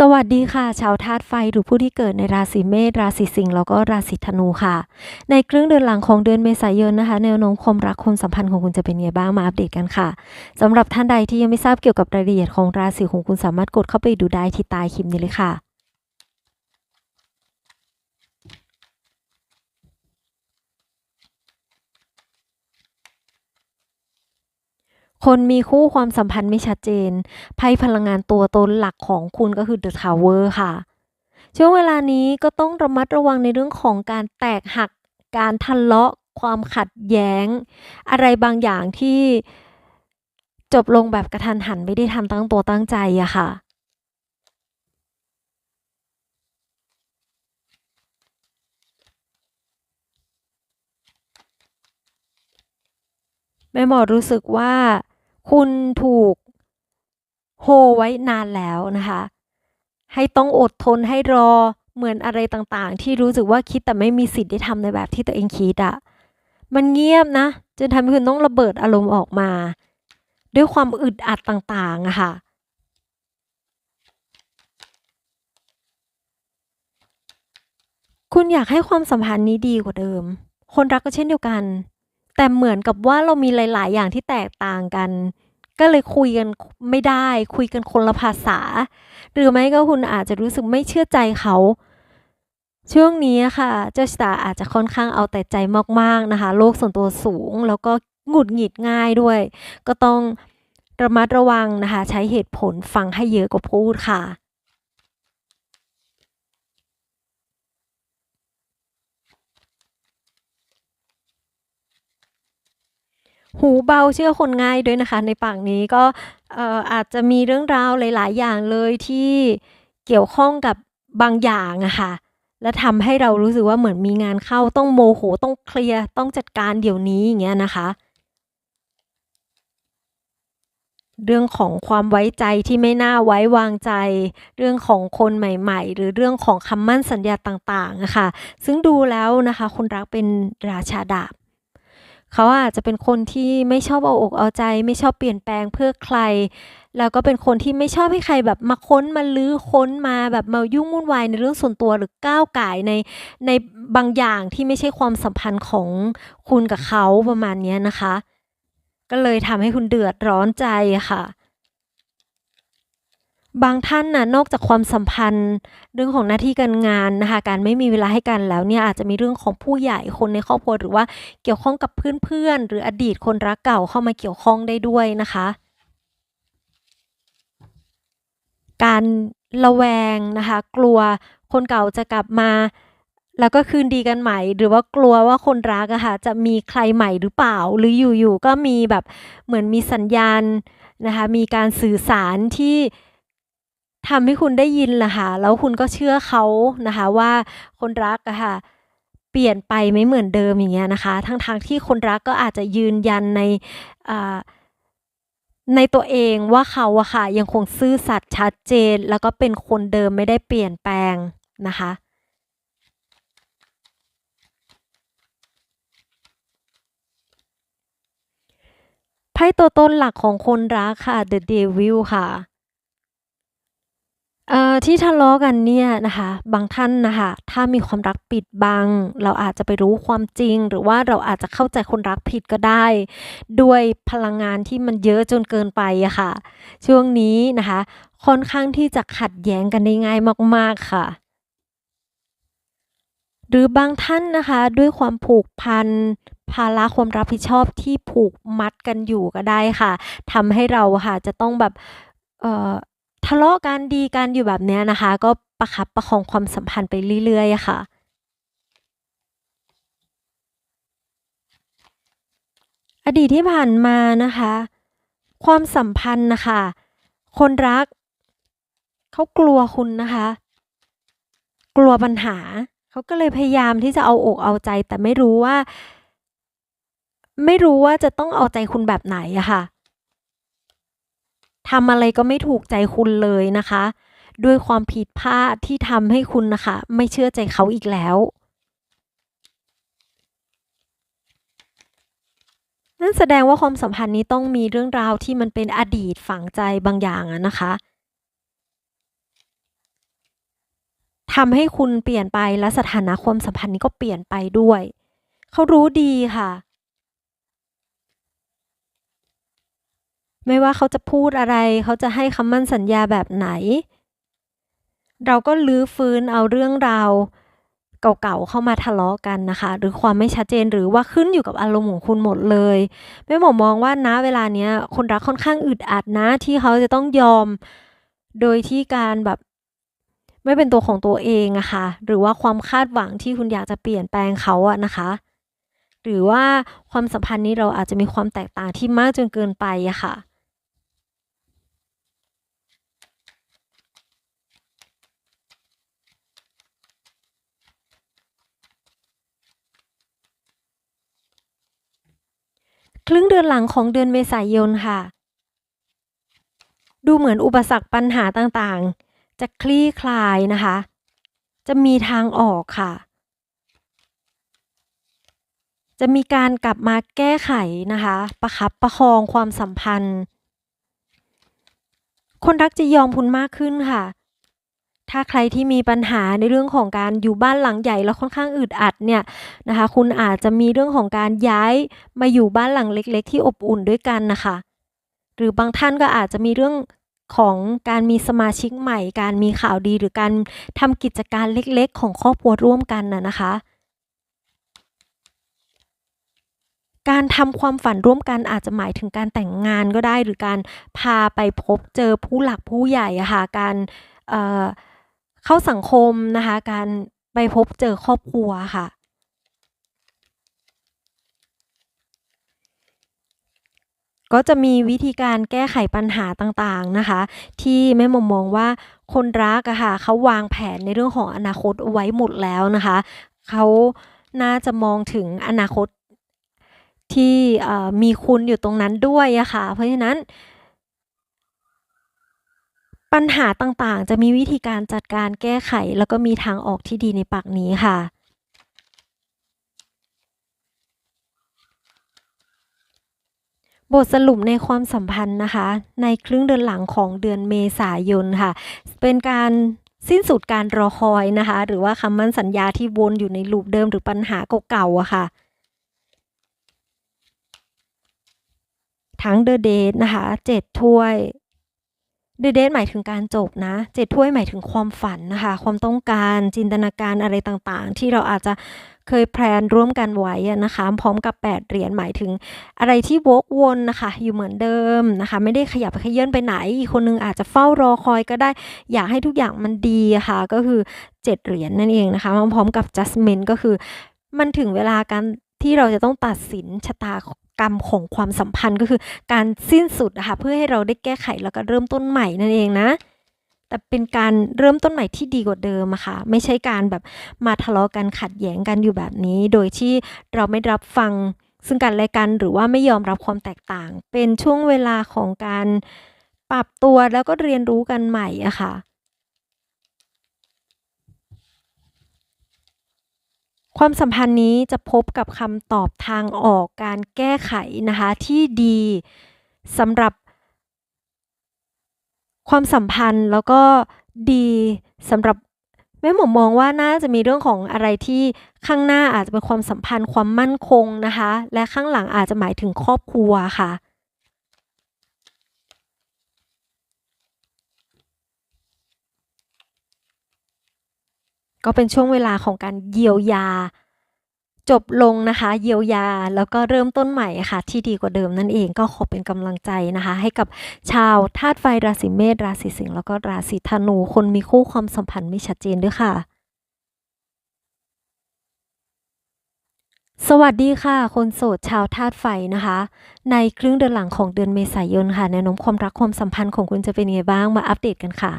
สวัสดีค่ะ ชาวธาตุไฟหรือผู้ที่เกิดในราศีเมษราศีสิงห์แล้วก็ราศีธนูค่ะ ในครึ่งเดือนหลังของเดือนเมษายนนะคะแนวโน้มความรักความสัมพันธ์ของคุณจะเป็นไงบ้างมาอัปเดตกันค่ะสำหรับท่านใดที่ยังไม่ทราบเกี่ยวกับรายละเอียดของราศีของคุณสามารถกดเข้าไปดูได้ที่ใต้คลิปนี้เลยค่ะ คนมีคู่ความสัมพันธ์ไม่ชัดเจน ไพ่พลังงานตัวตนหลักของคุณก็คือ The Tower ค่ะ ช่วงเวลานี้ก็ต้องระมัดระวังในเรื่องของการแตกหัก การทะเลาะ ความขัดแย้ง อะไรบางอย่างที่จบลงแบบกระทันหันไม่ได้ทำตั้งตัวตั้งใจอะค่ะแม่หมอรู้สึกว่า คุณถูกโฮไว้นานแล้วนะคะ ให้ต้องอดทนให้รอเหมือนอะไรต่างๆ ที่รู้สึกว่าคิดแต่ไม่มีสิทธิ์ได้ทำในแบบที่ตัวเองคิดอะมันเงียบนะจนทำให้คุณต้องระเบิดอารมณ์ออกมา ด้วยความอึดอัดต่างๆอะค่ะคุณอยากให้ความสัมพันธ์นี้ดีกว่าเดิม คนรักก็เช่นเดียวกัน แต่เหมือนกับว่าเรามีหลาย ๆ อย่างที่แตกต่างกัน ก็เลยคุยกันไม่ได้ คุยกันคนละภาษา หรือไม่ก็คุณอาจจะรู้สึกไม่เชื่อใจเขา ช่วงนี้ค่ะ เจ้าชะตาอาจจะค่อนข้างเอาแต่ใจมากๆนะคะ โลกส่วนตัวสูง แล้วก็หงุดหงิดง่ายด้วย ก็ต้องระมัดระวังนะคะ ใช้เหตุผลฟังให้เยอะกว่าพูดค่ะ หูเบาเชื่อคนง่ายด้วยนะคะ ในปากนี้ก็เอ่ออาจจะมีเรื่องราวหลาย ๆ อย่างเลยที่เกี่ยวข้องกับบางอย่างอะค่ะ และทำให้เรารู้สึกว่าเหมือนมีงานเข้าต้องโมโหต้องเคลียร์ต้องจัดการเดี๋ยวนี้อย่างเงี้ยนะคะ เรื่องของความไว้ใจที่ไม่น่าไว้วางใจ เรื่องของคนใหม่ ๆ หรือเรื่องของคำมั่นสัญญาต่างๆอะค่ะซึ่งดูแล้วนะคะ คนรักเป็นราชาดาบ เขาอาจจะเป็นคนที่ไม่ชอบเอาอกเอาใจ ไม่ชอบเปลี่ยนแปลงเพื่อใคร แล้วก็เป็นคนที่ไม่ชอบให้ใครแบบมาค้นมาลื้อค้นมาแบบมายุ่งวุ่นวายในเรื่องส่วนตัวหรือก้าวไก่ในในบางอย่างที่ไม่ใช่ความสัมพันธ์ของคุณกับเขาประมาณนี้นะคะ ก็เลยทำให้คุณเดือดร้อนใจค่ะ บางท่านน่ะนอกจากความสัมพันธ์ เรื่องของหน้าที่การงานนะคะการไม่มีเวลาให้กันแล้วเนี่ยอาจจะมีเรื่องของผู้ใหญ่คนในครอบครัวหรือว่าเกี่ยวข้องกับเพื่อนๆหรืออดีตคนรักเก่าเข้ามาเกี่ยวข้องได้ด้วยนะคะ การระแวงนะคะกลัวคนเก่าจะกลับมา แล้วก็คืนดีกันใหม่ หรือว่ากลัวว่าคนรักอะค่ะจะมีใครใหม่หรือเปล่า หรืออยู่ๆก็มีแบบเหมือนมีสัญญาณนะคะมีการสื่อสารที่ ทำให้คุณได้ยินแหละค่ะแล้วคุณก็เชื่อเขานะคะ ว่าคนรักอะค่ะเปลี่ยนไปไม่เหมือนเดิมอย่างเงี้ยนะคะ ทั้งๆทที่คนรักก็อาจจะยืนยันในอ่าในตัวเองว่าเขาอะค่ะยังคงซื่อสัตย์ชัดเจน แล้วก็เป็นคนเดิมไม่ได้เปลี่ยนแปลงนะคะไพ่ตัวต้นหลักของคนรักค่ะ The Devil ค่ะ เอ่อที่ทะเลาะกันเนี่ยนะคะ บางท่านนะคะ ถ้ามีความรักปิดบัง เราอาจจะไปรู้ความจริง หรือว่าเราอาจจะเข้าใจคนรักผิดก็ได้ ด้วยพลังงานที่มันเยอะจนเกินไปอะค่ะ ช่วงนี้นะคะ ค่อนข้างที่จะขัดแย้งกันได้ง่ายมากๆค่ะ หรือบางท่านนะคะ ด้วยความผูกพันภาระความรับผิดชอบที่ผูกมัดกันอยู่ก็ได้ค่ะทำให้เราค่ะจะต้องแบบเอ่อ ทะเลาะกันดีกันอยู่แบบเนี้ยนะคะ ก็ประคับประคองความสัมพันธ์ไปเรื่อยๆค่ะอดีตที่ผ่านมานะคะ ความสัมพันธ์นะคะ คนรัก เขากลัวคุณนะคะ กลัวปัญหา เขาก็เลยพยายามที่จะเอาอกเอาใจ แต่ไม่รู้ว่า ไม่รู้ว่าจะต้องเอาใจคุณแบบไหนอะค่ะ ทำอะไรก็ไม่ถูกใจคุณเลยนะคะ ด้วยความผิดพลาดที่ทำให้คุณนะคะ ไม่เชื่อใจเขาอีกแล้วนั่นแสดงว่าความสัมพันธ์นี้ต้องมีเรื่องราวที่มันเป็นอดีตฝังใจบางอย่างอะนะคะทำให้คุณเปลี่ยนไปและสถานะความสัมพันธ์นี้ก็เปลี่ยนไปด้วย เขารู้ดีค่ะ ไม่ว่าเขาจะพูดอะไร เขาจะให้คำมั่นสัญญาแบบไหน เราก็ลื้อฟื้นเอาเรื่องราวเก่าๆเข้ามาทะเลาะกันนะคะ หรือความไม่ชัดเจนหรือว่าขึ้นอยู่กับอารมณ์ของคุณหมดเลยแม่หมอมองว่านะเวลาเนี้ยคนรักค่อนข้างอึดอัดนะที่เขาจะต้องยอม โดยที่การแบบไม่เป็นตัวของตัวเองอะคะ่ะหรือว่าความคาดหวังที่คุณอยากจะเปลี่ยนแปลงเขาอะนะคะ หรือว่าความสัมพันธ์นี้เราอาจจะมีความแตกต่างที่มากจนเกินไปอะค่ะ ครึ่งเดือนหลังของเดือนเมษายนค่ะ ดูเหมือนอุปสรรคปัญหาต่างๆ จะคลี่คลายนะคะ จะมีทางออกค่ะ จะมีการกลับมาแก้ไขนะคะ ประคับประคองความสัมพันธ์ คนรักจะยอมคุณมากขึ้นค่ะ ถ้าใครที่มีปัญหาในเรื่องของการอยู่บ้านหลังใหญ่แล้วค่อนข้างอึดอัดเนี่ยนะคะ คุณอาจจะมีเรื่องของการย้ายมาอยู่บ้านหลังเล็ก ๆ ที่อบอุ่นด้วยกันนะคะ หรือบางท่านก็อาจจะมีเรื่องของการมีสมาชิกใหม่ การมีข่าวดีหรือการทำกิจการเล็กๆ ของครอบครัวร่วมกันน่ะนะคะ การทำความฝันร่วมกันอาจจะหมายถึงการแต่งงานก็ได้ หรือการพาไปพบเจอผู้หลักผู้ใหญ่อะค่ะการเอ่อ ข้าสังคมนะคะ การไปพบเจอครอบครัวค่ะ ก็จะมีวิธีการแก้ไขปัญหาต่างๆนะคะ ที่แม่มมองว่าคนรักอะค่ะเขาวางแผนในเรื่องของอนาคตไว้หมดแล้วนะคะเขาน่าจะมองถึงอนาคตที่มีคุณอยู่ตรงนั้นด้วยอะค่ะ เพราะฉะนั้น ปัญหาต่างๆ จะมีวิธีการจัดการแก้ไข แล้วก็มีทางออกที่ดีในปักนี้ค่ะ บทสรุปในความสัมพันธ์นะคะ ในครึ่งเดือนหลังของเดือนเมษายนค่ะ เป็นการสิ้นสุดการรอคอยนะคะ หรือว่าคำมั่นสัญญาที่วนอยู่ในลูปเดิมหรือปัญหาเก่าๆอะค่ะ ทั้งเดอะเดทนะคะเจ็ดถ้วย เดเดทหมายถึงการจบนะเจ็ดถ้วยหมายถึงความฝันนะคะ ความต้องการจินตนาการอะไรต่างๆ ที่เราอาจจะเคยแพลนร่วมกันไว้นะคะ พร้อมกับ 8 เหรียญหมายถึงอะไรที่วกวนนะคะ อยู่เหมือนเดิมนะคะ ไม่ได้ขยับขยื่นไปไหน อีกคนนึงอาจจะเฝ้ารอคอยก็ได้ อยากให้ทุกอย่างมันดีค่ะ ก็คือ 7 เหรียญนั่นเองนะคะมาพร้อมกับ judgment ก็คือ มันถึงเวลาการที่เราจะต้องตัดสินชะตา กรรมของความสัมพันธ์ก็คือการสิ้นสุดนะคะเพื่อให้เราได้แก้ไขแล้วก็เริ่มต้นใหม่นั่นเองนะแต่เป็นการเริ่มต้นใหม่ที่ดีกว่าเดิมอะค่ะไม่ใช่การแบบมาทะเลาะกันขัดแย้งกันอยู่แบบนี้ โดยที่เราไม่รับฟังซึ่งกันและกันหรือว่าไม่ยอมรับความแตกต่าง เป็นช่วงเวลาของการปรับตัวแล้วก็เรียนรู้กันใหม่อะค่ะ ความสัมพันธ์นี้จะพบกับคำตอบทางออกการแก้ไขนะคะที่ดีสำหรับ ความสัมพันธ์แล้วก็ดีสำหรับแม่หมอมองว่าน่าจะมีเรื่องของอะไรที่ข้างหน้าอาจจะเป็นความสัมพันธ์ความมั่นคงนะคะ และข้างหลังอาจจะหมายถึงครอบครัวค่ะ ก็เป็นช่วงเวลาของการเยียวยา จบลงนะคะ เยียวยาแล้วก็เริ่มต้นใหม่ค่ะ ที่ดีกว่าเดิมนั่นเองก็ขอเป็นกำลังใจนะคะ ให้กับชาวธาตุไฟราศีเมษราศีสิงห์แล้วก็ราศีธนูคนมีคู่ความสัมพันธ์ไม่ชัดเจนด้วยค่ะสวัสดีค่ะ คนโสดชาวธาตุไฟนะคะ ในครึ่งเดือนหลังของเดือนเมษายนค่ะแนวโน้มความรักความสัมพันธ์ของคุณจะเป็นยังไงบ้างมาอัปเดตกันค่ะ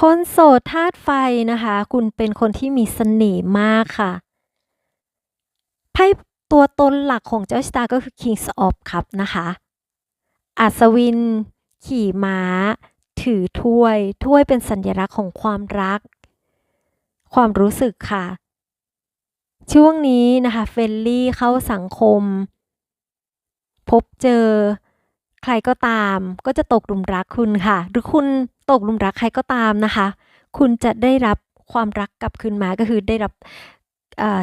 คนโสดธาตุไฟนะคะ คุณเป็นคนที่มีเสน่ห์มากค่ะไพ่ตัวตนหลักของเจ้าชะตาก็คือ Kings of Cup นะคะ อัศวิน ขี่ม้า ถือถ้วย ถ้วยเป็นสัญลักษณ์ของความรัก ความรู้สึกค่ะ ช่วงนี้นะคะ เฟลลี่เข้าสังคม พบเจอ ใครก็ตามก็จะตกหลุมรักคุณค่ะ หรือคุณ ตกลุมรักใครก็ตามนะคะ คุณจะได้รับความรักกลับคืนมาก็คือได้รับ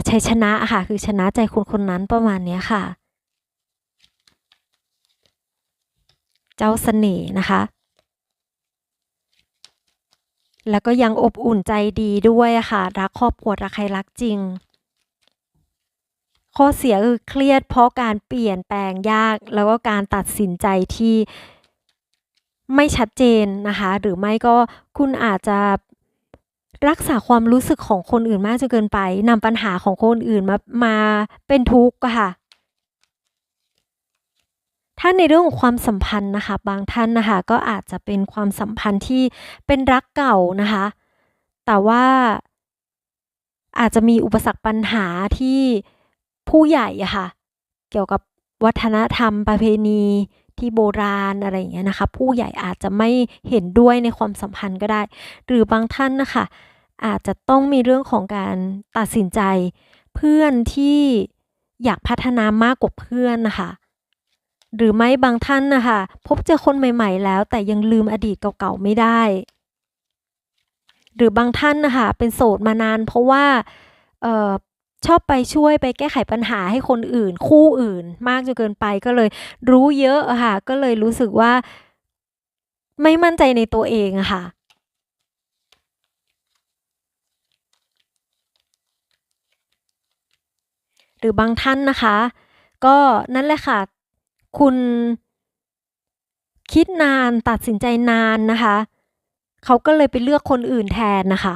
ชัยชนะค่ะ คือชนะใจคนคนนั้นประมาณนี้ค่ะ เจ้าเสน่ห์นะคะ แล้วก็ยังอบอุ่นใจดีด้วยค่ะ รักครอบครัวรักใครรักจริง ข้อเสียคือเครียดเพราะการเปลี่ยนแปลงยาก แล้วก็การตัดสินใจที่ ไม่ชัดเจนนะคะ หรือไม่ก็คุณอาจจะรักษาความรู้สึกของคนอื่นมากจนเกินไปนำปัญหาของคนอื่นมามาเป็นทุกข์ค่ะ ถ้าในเรื่องของความสัมพันธ์นะคะ บางท่านนะคะ ก็อาจจะเป็นความสัมพันธ์ที่เป็นรักเก่านะคะ แต่ว่าอาจจะมีอุปสรรคปัญหาที่ผู้ใหญ่อะค่ะ เกี่ยวกับวัฒนธรรมประเพณี ที่โบราณอะไรอย่างเงี้ยนะคะ ผู้ใหญ่อาจจะไม่เห็นด้วยในความสัมพันธ์ก็ได้ หรือบางท่านนะคะ อาจจะต้องมีเรื่องของการตัดสินใจ เพื่อนที่อยากพัฒนามากกว่าเพื่อนนะคะ หรือไม่บางท่านนะคะ พบเจอคนใหม่ ๆ แล้ว แต่ยังลืมอดีตเก่าๆไม่ได้ หรือบางท่านนะคะเป็นโสดมานานเพราะว่า ชอบไปช่วยไปแก้ไขปัญหาให้คนอื่น คู่อื่น มากจนเกินไปก็เลยรู้เยอะค่ะ ก็เลยรู้สึกว่า ไม่มั่นใจในตัวเองค่ะหรือบางท่านนะคะ ก็นั่นแหละค่ะ คุณคิดนานตัดสินใจนานนะคะ เขาก็เลยไปเลือกคนอื่นแทนนะคะ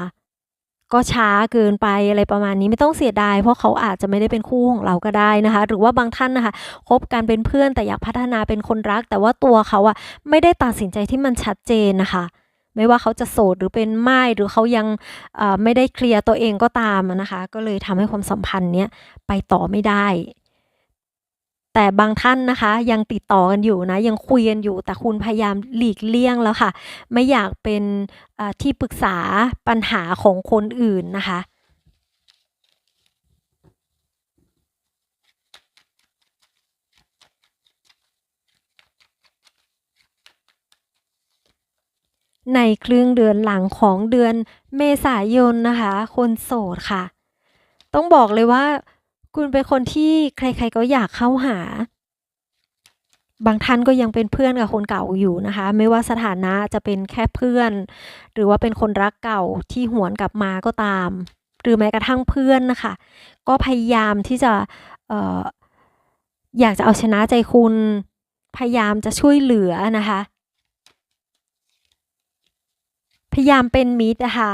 ก็ช้าเกินไปอะไรประมาณนี้ไม่ต้องเสียดาย เพราะเขาอาจจะไม่ได้เป็นคู่ของเราก็ได้นะคะ หรือว่าบางท่านนะคะคบกันเป็นเพื่อนแต่อยากพัฒนาเป็นคนรัก แต่ว่าตัวเขาอะไม่ได้ตัดสินใจที่มันชัดเจนนะคะ ไม่ว่าเขาจะโสดหรือเป็นไม่หรือเขายังไม่ได้เคลียร์ตัวเองก็ตามนะคะ ก็เลยทำให้ความสัมพันธ์เนี้ยไปต่อไม่ได้ แต่บางท่านนะคะยังติดต่อกันอยู่นะยังคุยกันอยู่ แต่คุณพยายามหลีกเลี่ยงแล้วค่ะ ไม่อยากเป็นที่ปรึกษาปัญหาของคนอื่นนะคะในครึ่งเดือนหลังของเดือนเมษายนนะคะ คนโสดค่ะ ต้องบอกเลยว่า คุณเป็นคนที่ใครๆก็อยากเข้าหา บางท่านก็ยังเป็นเพื่อนกับคนเก่าอยู่นะคะ ไม่ว่าสถานะจะเป็นแค่เพื่อน หรือว่าเป็นคนรักเก่าที่หวนกลับมาก็ตาม หรือแม้กระทั่งเพื่อนนะคะ ก็พยายามที่จะอออยากจะเอาชนะใจคุณ พยายามจะช่วยเหลือนะคะ พยายามเป็นมิตรอะคะ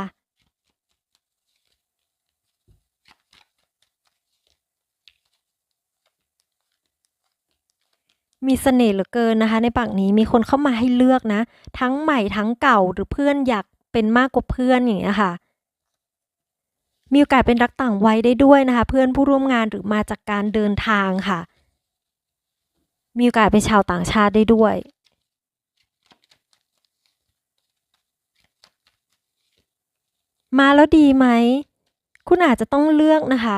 มีเสน่ห์เหลือเกินนะคะ ในปักนี้มีคนเข้ามาให้เลือกนะ ทั้งใหม่ทั้งเก่าหรือเพื่อนอยากเป็นมากกว่าเพื่อนอย่างเงี้ยค่ะ มีโอกาสเป็นรักต่างวัยได้ด้วยนะคะ เพื่อนผู้ร่วมงานหรือมาจากการเดินทางค่ะ มีโอกาสเป็นชาวต่างชาติได้ด้วยมาแล้วดีไหม คุณอาจจะต้องเลือกนะคะ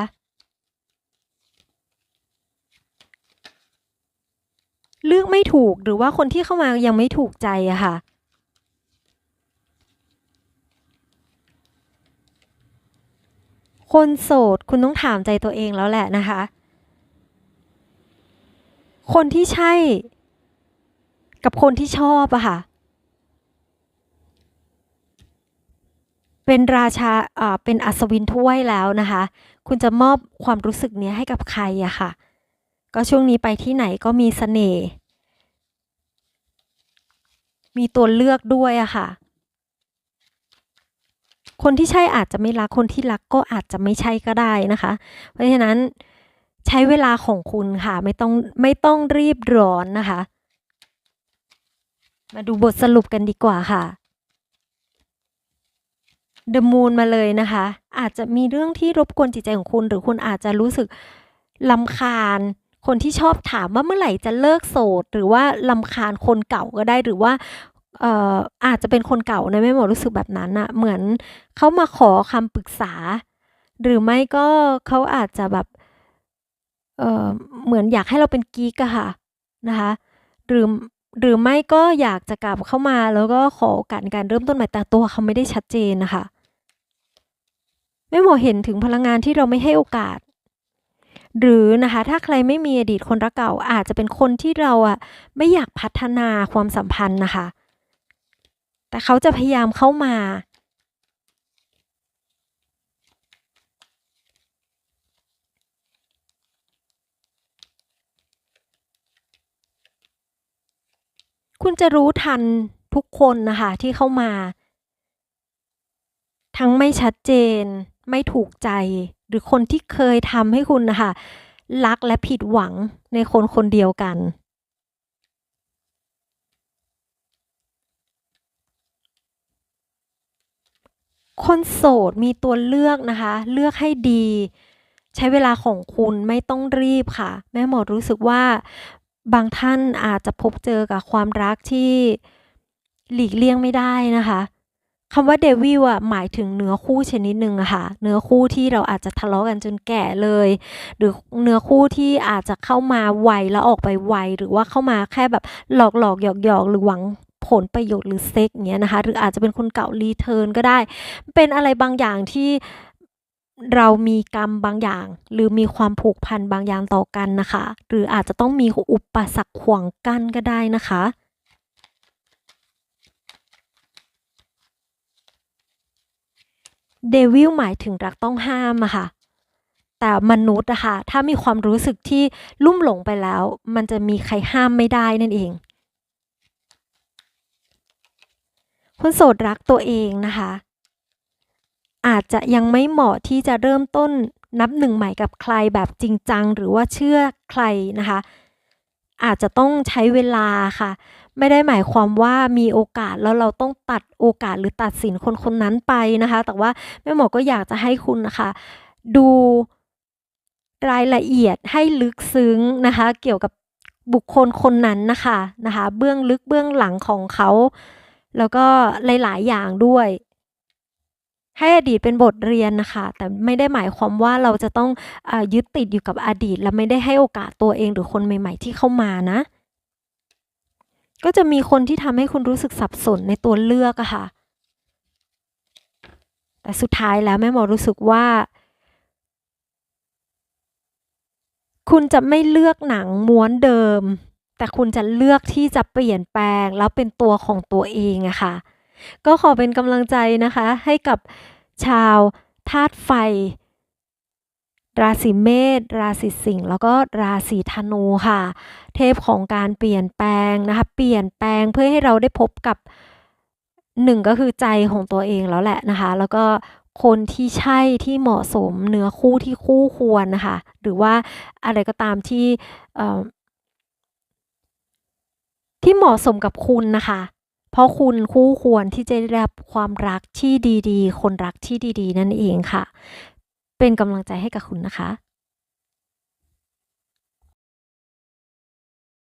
เลือกไม่ถูกหรือว่าคนที่เข้ามายังไม่ถูกใจอะค่ะ คนโสดคุณต้องถามใจตัวเองแล้วแหละนะคะ คนที่ใช่ กับคนที่ชอบอะค่ะ เป็นราชาอ่าเป็นอัศวินถ้วยแล้วนะคะ คุณจะมอบความรู้สึกนี้ให้กับใครอะค่ะ ก็ช่วงนี้ไปที่ไหนก็มีสเสน่ห์ มีตัวเลือกด้วยอะค่ะ คนที่ใช่อาจจะไม่รัก คนที่รักก็อาจจะไม่ใช่ก็ได้นะคะ เพราะฉะนั้นใช้เวลาของคุณค่ะ ไม่ต้องไม่ต้องรีบร้อนนะคะ มาดูบทสรุปกันดีกว่าค่ะเดอะมูนมาเลยนะคะ อาจจะมีเรื่องที่รบกวนจิตใจของคุณ หรือคุณอาจจะรู้สึกลำคาญ คนที่ชอบถามว่าเมื่อไหร่จะเลิกโสด หรือว่าลำคาญคนเก่าก็ได้หรือว่าอาจจะเป็นคนเก่านะแม่หมอรู้สึกแบบนั้นอะเหมือนเขามาขอคำปรึกษา หรือไม่ก็เขาอาจจะแบบเเหมือนอยากให้เราเป็นกิ๊กอะค่ะนะคะหรือหรือไม่ก็อยากจะกลับเข้ามาแล้วก็ขอโอกาสในการเริ่มต้นใหม่แต่ตัวเขาไม่ได้ชัดเจนนะคะแม่หมอเห็นถึงพลังงานที่เราไม่ให้โอกาส หรือนะคะถ้าใครไม่มีอดีตคนรักเก่าอาจจะเป็นคนที่เราอะไม่อยากพัฒนาความสัมพันธ์นะคะ แต่เขาจะพยายามเข้ามา คุณจะรู้ทันทุกคนนะคะที่เข้ามา ทั้งไม่ชัดเจนไม่ถูกใจ หรือคนที่เคยทำให้คุณนะคะรักและผิดหวังในคนคนเดียวกัน คนโสดมีตัวเลือกนะคะ เลือกให้ดี ใช้เวลาของคุณไม่ต้องรีบค่ะ แม่หมอรู้สึกว่าบางท่านอาจจะพบเจอกับความรักที่หลีกเลี่ยงไม่ได้นะคะ คำว่าเดวิลอะหมายถึงเนื้อคู่ชนิดหนึ่งอะค่ะ เนื้อคู่ที่เราอาจจะทะเลาะกันจนแก่เลย หรือเนื้อคู่ที่อาจจะเข้ามาไวแล้วออกไปไวหรือว่าเข้ามาแค่แบบหลอกหลอกหยอกหยอกหรือหวังผลประโยชน์หรือเซ็กเงี้ยนะคะ หรืออาจจะเป็นคนเก่ารีเทิร์นก็ได้ เป็นอะไรบางอย่างที่เรามีกรรมบางอย่าง หรือมีความผูกพันบางอย่างต่อกันนะคะ หรืออาจจะต้องมีอุปสรรคขวางกั้นก็ได้นะคะ เดวิลหมายถึงรักต้องห้ามอะค่ะ แต่มนุษย์อะค่ะ ถ้ามีความรู้สึกที่ลุ่มหลงไปแล้ว มันจะมีใครห้ามไม่ได้นั่นเอง คนโสดรักตัวเองนะคะ อาจจะยังไม่เหมาะที่จะเริ่มต้นนับหนึ่งใหม่กับใครแบบจริงจัง หรือว่าเชื่อใครนะคะ อาจจะต้องใช้เวลาค่ะ ไม่ได้หมายความว่ามีโอกาสแล้วเราต้องตัดโอกาสหรือตัดสินคนคนนั้นไปนะคะ แต่ว่าแม่หมอก็อยากจะให้คุณนะคะดูรายละเอียดให้ลึกซึ้งนะคะ เกี่ยวกับบุคคลคนนั้นนะคะนะคะ เบื้องลึกเบื้องหลังของเขา แล้วก็หลาย ๆ อย่างด้วย ให้อดีตเป็นบทเรียนนะคะ แต่ไม่ได้หมายความว่าเราจะต้องอยึดติดอยู่กับอดีต และไม่ได้ให้โอกาสตัวเองหรือคนใหม่ ๆ ที่เข้ามานะ ก็จะมีคนที่ทำให้คุณรู้สึกสับสนในตัวเลือกอะค่ะ แต่สุดท้ายแล้วแม่หมอรู้สึกว่า คุณจะไม่เลือกหนังม้วนเดิม แต่คุณจะเลือกที่จะเปลี่ยนแปลงแล้วเป็นตัวของตัวเองอะค่ะ ก็ขอเป็นกำลังใจนะคะ ให้กับชาวธาตุไฟ ราศีเมษราศีสิงห์แล้วก็ราศีธนูค่ะ เทพของการเปลี่ยนแปลงนะคะ เปลี่ยนแปลงเพื่อให้เราได้พบกับหนึ่งก็คือใจของตัวเองแล้วแหละนะคะ แล้วก็คนที่ใช่ที่เหมาะสมเนื้อคู่ที่คู่ควรนะคะ หรือว่าอะไรก็ตามที่ที่เหมาะสมกับคุณนะคะ เพราะคุณคู่ควรที่จะได้รับความรักที่ดีๆ คนรักที่ดีๆ นั่นเองค่ะ เป็นกำลังใจให้กับคุณนะคะ